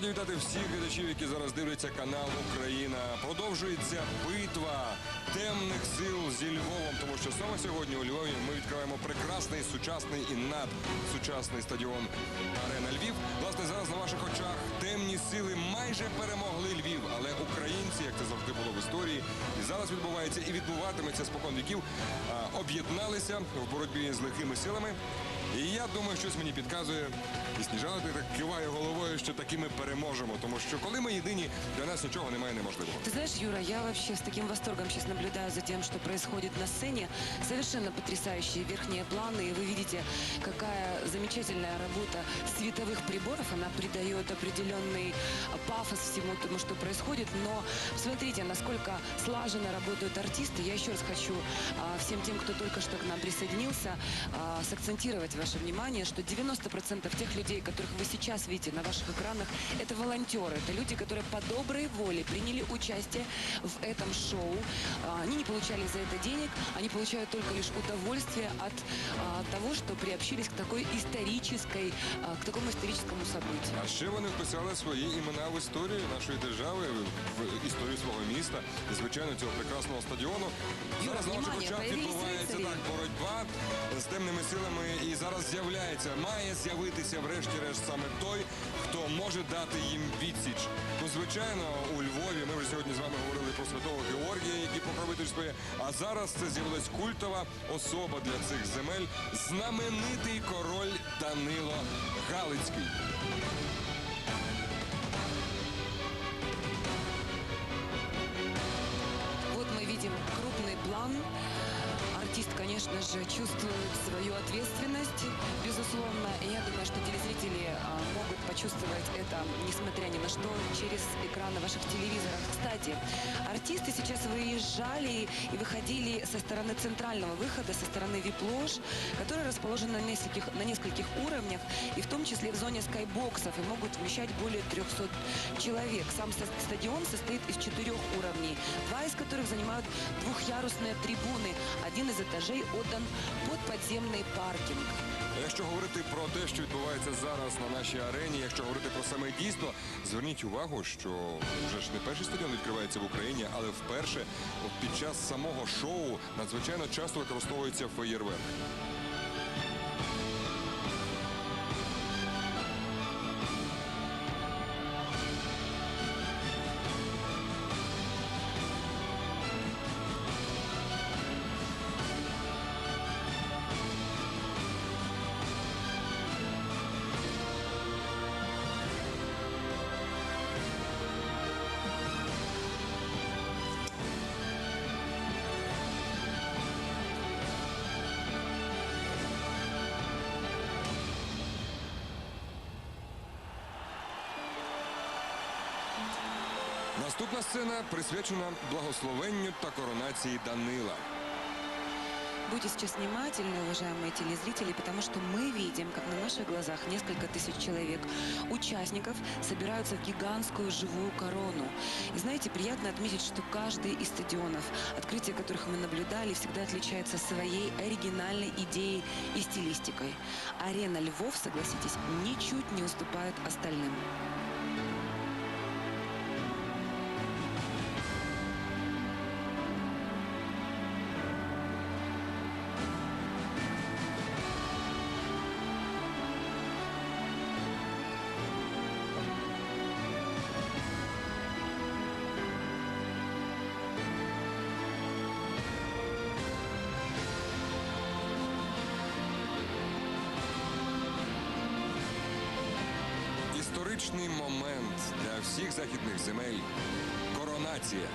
Раді вітати всіх глядачів, які зараз дивляться канал Україна. Продовжується битва темних сил зі Львовом, тому що саме сьогодні у Львові ми відкриваємо прекрасний сучасний і надсучасний стадіон Арена Львів. Власне, зараз на ваших очах темні сили майже перемогли Львів, але українці, як це завжди було в історії, і зараз відбувається і відбуватиметься спокон віків, об'єдналися в боротьбі з лихими силами. І я думаю, щось мені підказує, і Сніжана ти так киває головою, що таки ми переможемо. Тому що коли ми єдині, для нас нічого немає неможливого. Ты знаешь, Юра, я вообще с таким восторгом сейчас наблюдаю за тем, что происходит на сцене. Совершенно потрясающие верхние планы, и вы видите, какая замечательная работа световых приборов. Она придает определенный а, пафос всему тому, что происходит. Но смотрите, насколько слаженно работают артисты. Я еще раз хочу а, всем тем, кто только что к нам присоединился, а, сакцентировать ваше внимание, что 90% тех людей, которых вы сейчас видите на ваших экранах, это волонтеры, это люди, которые по доброй воле приняли участие в этом шоу. А, Они не получали за это денег, они получают только лишь удовольствие от а, того, что приобщились к такой исторической, а, к такому историческому событию. А ще вони вписали свої імена в історію нашої держави, в історію свого міста і звичайно цього прекрасного стадіону. Юра, Зараз на ваших внимание, очах появились відбувається рицарі. так боротьба з темними силами, і зараз з'являється, має з'явитися врешті-решт саме той, хто може дати їм відсіч. Ну, звичайно, у Львові ми вже сьогодні з вами говорили про святого Георгія, який покровительствує. А зараз це з'явилась культова особа для цих земель, знаменитий король Данило Галицький. Вот мы видим крупный план. Артист, конечно же, чувствует свою ответственность, безусловно. И я думаю, что телезрители а, могут почувствовать это, несмотря ни на что, через экраны ваших телевизоров. Кстати, артисты сейчас выезжали и выходили со стороны центрального выхода, со стороны вип-лож, которая расположена на нескольких, на нескольких уровнях, и в том числе в зоне скайбоксов, и могут вмещать более 300 человек. Сам стадион состоит из четырех уровней, два из которых занимают двухъярусные трибуны. Один из этажей отдан під підземний паркінг. Якщо говорити про те, що відбувається зараз на нашій арені, якщо говорити про саме дійство, зверніть увагу, що вже ж не перший стадіон відкривається в Україні, але вперше під час самого шоу надзвичайно часто використовується феєрверк. Наступна сцена присвячена благословенню та коронації Данила. Будьте сейчас внимательны, уважаемые телезрители, потому что мы видим, как на наших глазах несколько тысяч человек, участников, собираются в гигантскую живую корону. И знаете, приятно отметить, что каждый из стадионов, открытие которых мы наблюдали, всегда отличается своей оригинальной идеей и стилистикой. Арена Львов, согласитесь, ничуть не уступает остальным. Історичний момент для всіх західних земель коронація.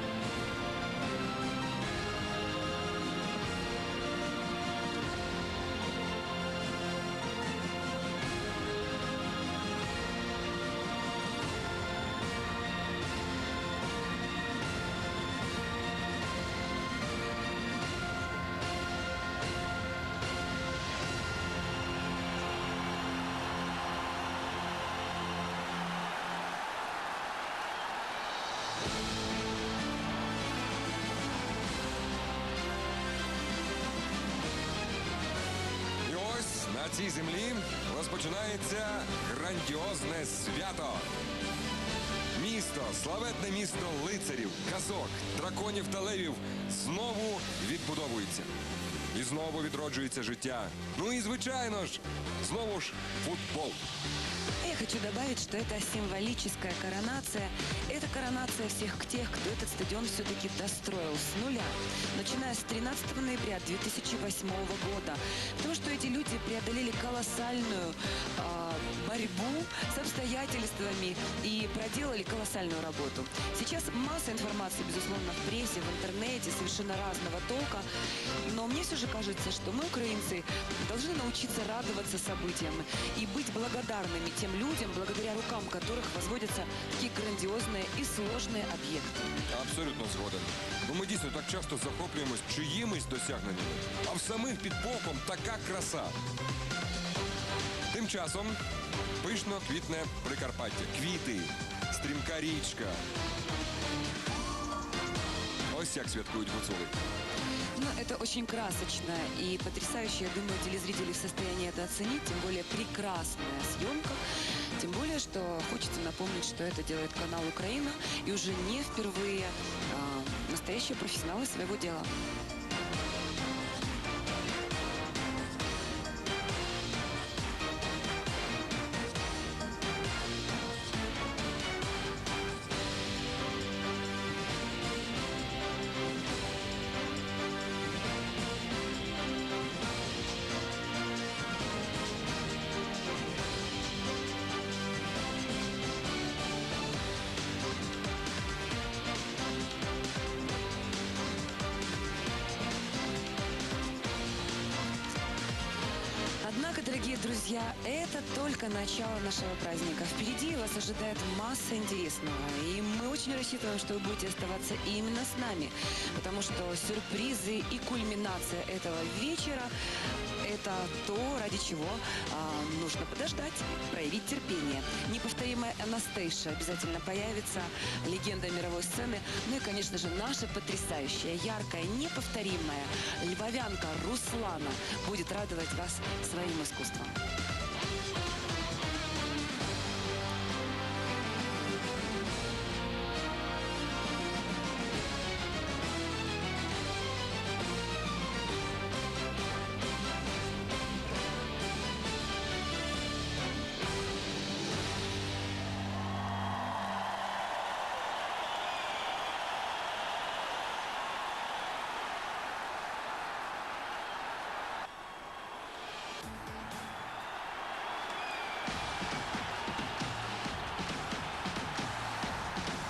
Цій землі розпочинається грандіозне свято. місто, славетне місто лицарів, казок, драконів та левів знову відбудовується. І знову відроджується життя. Ну і звичайно ж, знову ж футбол. Я хочу добавить, что это символическая коронация. Это коронация всех тех, кто этот стадион все-таки достроил с нуля, начиная с 13 ноября 2008 года. Потому что эти люди преодолели колоссальную а, борьбу с обстоятельствами и проделали колоссальную работу. Сейчас масса информации, безусловно, в прессе, в интернете, совершенно разного толка. Но мне все же кажется, что мы, украинцы, должны научиться радоваться событиям и быть благодарными тем людям, благодаря рукам которых возводятся такие грандиозные и сложные объекты. Абсолютно згоден. Ну ми дійсно так часто захоплюємось чиїмись досягненнями, а в самих під боком така краса. Тим часом пишно квітне Прикарпаття. Квіти, стрімка річка. Ось як святкують гуцули. Ну, это очень красочно и потрясающе. Я думаю, телезрители в состоянии это оценить. Тем более прекрасная съемка. Тем более, что хочется напомнить, что это делает канал Украина. И уже не впервые а, настоящие профессионалы своего дела. Дорогие друзья, это только начало нашего праздника. Впереди вас ожидает масса интересного. И мы очень рассчитываем, что вы будете оставаться именно с нами. Потому что сюрпризы и кульминация этого вечера – это то, ради чего а, нужно подождать, проявить терпение. Неповторимая Анастейша обязательно появится, легенда мировой сцены. Ну и, конечно же, наша потрясающая, яркая, неповторимая львовянка Руслана будет радовать вас своим искусством. か？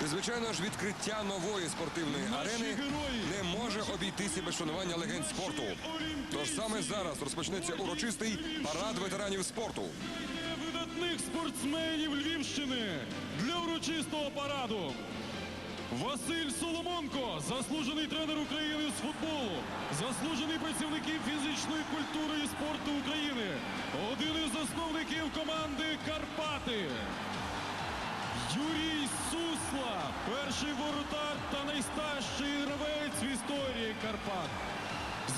І, звичайно ж, відкриття нової спортивної арени не може обійтися без шанування легенд спорту. Тож саме зараз розпочнеться урочистий парад ветеранів спорту. видатних спортсменів Львівщини для урочистого параду. Василь Соломонко, заслужений тренер України з футболу, заслужений працівників фізичної культури і спорту України, один із засновників команди Карпати. Юрій Сусла, перший воротар та найстарший гравець в історії Карпат.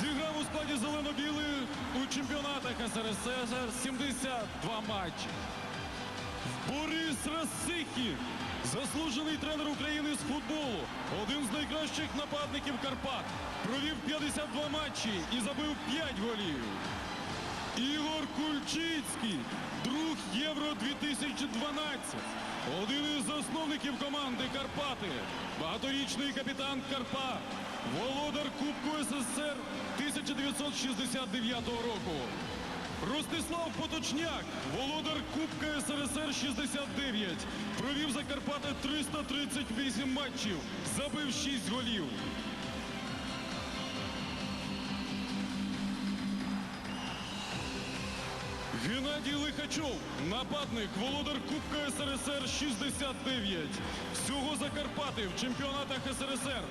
Зіграв у складі зелено-білих у чемпіонатах СРСР 72 матчі. Борис Расихін, заслужений тренер України з футболу, один з найкращих нападників Карпат, провів 52 матчі і забив 5 голів. Ігор Кульчицький, друг Євро 2012. Один із засновників команди Карпати, багаторічний капітан Карпат, володар Кубку СССР 1969 року. Ростислав Поточняк, володар Кубка СРСР 69, провів за Карпати 338 матчів, забив 6 голів. Геннадій Лихачов, нападник, володар Кубка СРСР 69. Всього за Карпати в чемпіонатах СРСР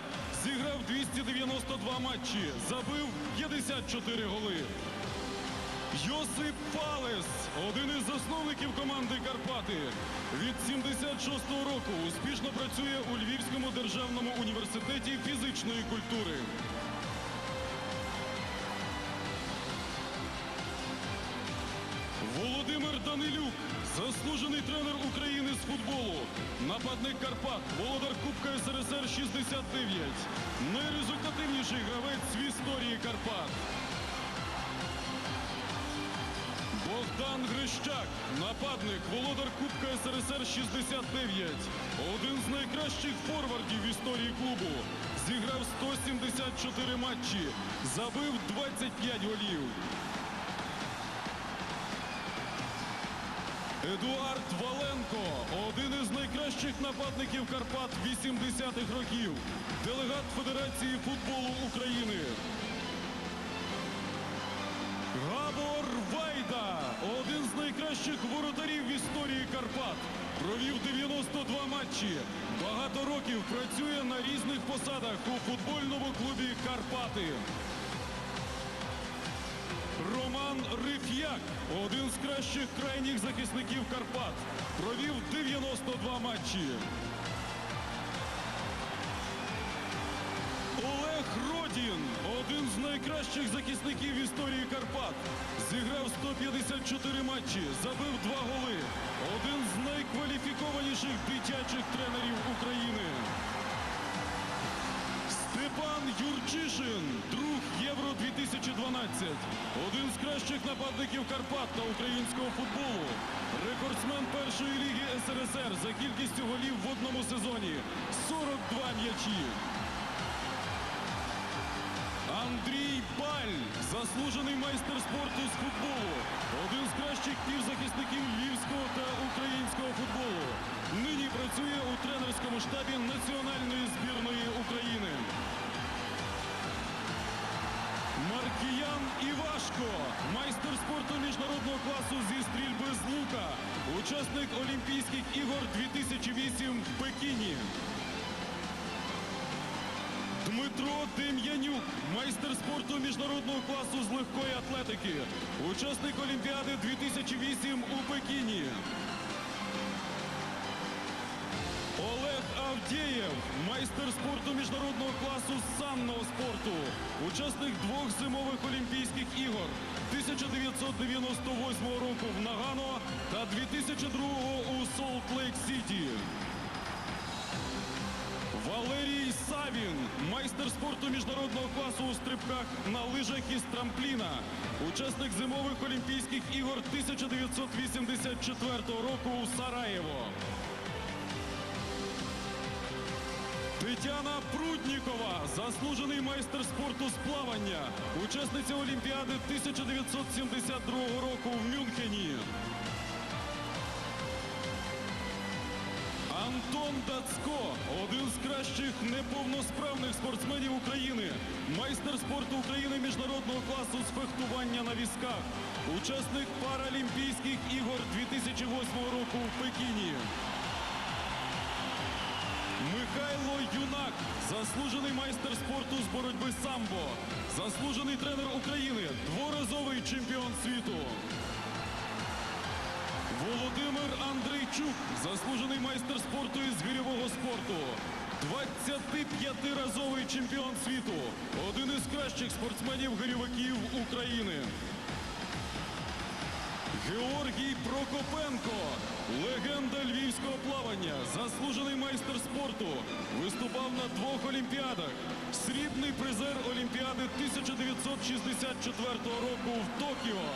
зіграв 292 матчі, забив 54 голи. Йосип Палес, один із засновників команди Карпати. Від 76-го року успішно працює у Львівському державному університеті фізичної культури. Володимир Данилюк, заслужений тренер України з футболу, нападник Карпат, володар Кубка СРСР 69, найрезультативніший гравець в історії Карпат. Богдан Грищак, нападник, володар Кубка СРСР 69. Один з найкращих форвардів в історії клубу. Зіграв 174 матчі, забив 25 голів. Едуард Валенко, один із найкращих нападників Карпат 80-х років. Делегат Федерації футболу України. Габор Вайда, один з найкращих воротарів в історії Карпат. Провів 92 матчі. Багато років працює на різних посадах у футбольному клубі Карпати. Роман Риф'як, один з кращих крайніх захисників Карпат. Провів 92 матчі. Олег Родін, один з найкращих захисників в історії Карпат. Зіграв 154 матчі, забив два голи. Один з найкваліфікованіших дитячих тренерів України. Степан Юрчишин, друг Євро 2012. Один з кращих нападників Карпат та українського футболу. Рекордсмен першої ліги СРСР за кількістю голів в одному сезоні 42 м'ячі. Андрій Баль, заслужений майстер спорту з футболу, один з кращих півзахисників львівського та українського футболу. Нині працює у тренерському штабі національної збірної Маркіян Івашко, майстер спорту міжнародного класу зі стрільби з лука, учасник Олімпійських ігор 2008 в Пекіні. Дмитро Дем'янюк, майстер спорту міжнародного класу з легкої атлетики, учасник Олімпіади 2008 у Пекіні. Олег майстер спорту міжнародного класу санного спорту, учасник двох зимових Олімпійських ігор 1998 року в Нагано та 2002 у Солт-Лейк-Сіті. Валерій Савін, майстер спорту міжнародного класу у стрибках на лижах із трампліна, учасник зимових Олімпійських ігор 1984 року у Сараєво. Тетяна Пруднікова, заслужений майстер спорту з плавання, учасниця Олімпіади 1972 року в Мюнхені. Антон Дацько, один з кращих неповносправних спортсменів України, майстер спорту України міжнародного класу з фехтування на візках, учасник Паралімпійських ігор 2008 року в Пекіні. Михайло Юнак, заслужений майстер спорту з боротьби самбо, заслужений тренер України, дворазовий чемпіон світу. Володимир Андрейчук, заслужений майстер спорту із вільового спорту. 25-разовий чемпіон світу, один із кращих спортсменів-гирьовиків України. Георгій Прокопенко, легенда львівського плавання, заслужений майстер спорту, виступав на двох олімпіадах. Срібний призер Олімпіади 1964 року в Токіо.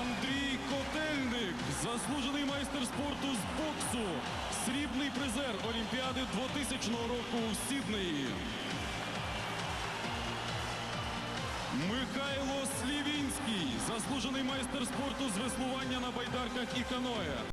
Андрій Котельник, заслужений майстер спорту з боксу, срібний призер Олімпіади 2000 року в Сіднеї. Михайло Слівінський, заслужений майстер спорту з веслування на байдарках і каное.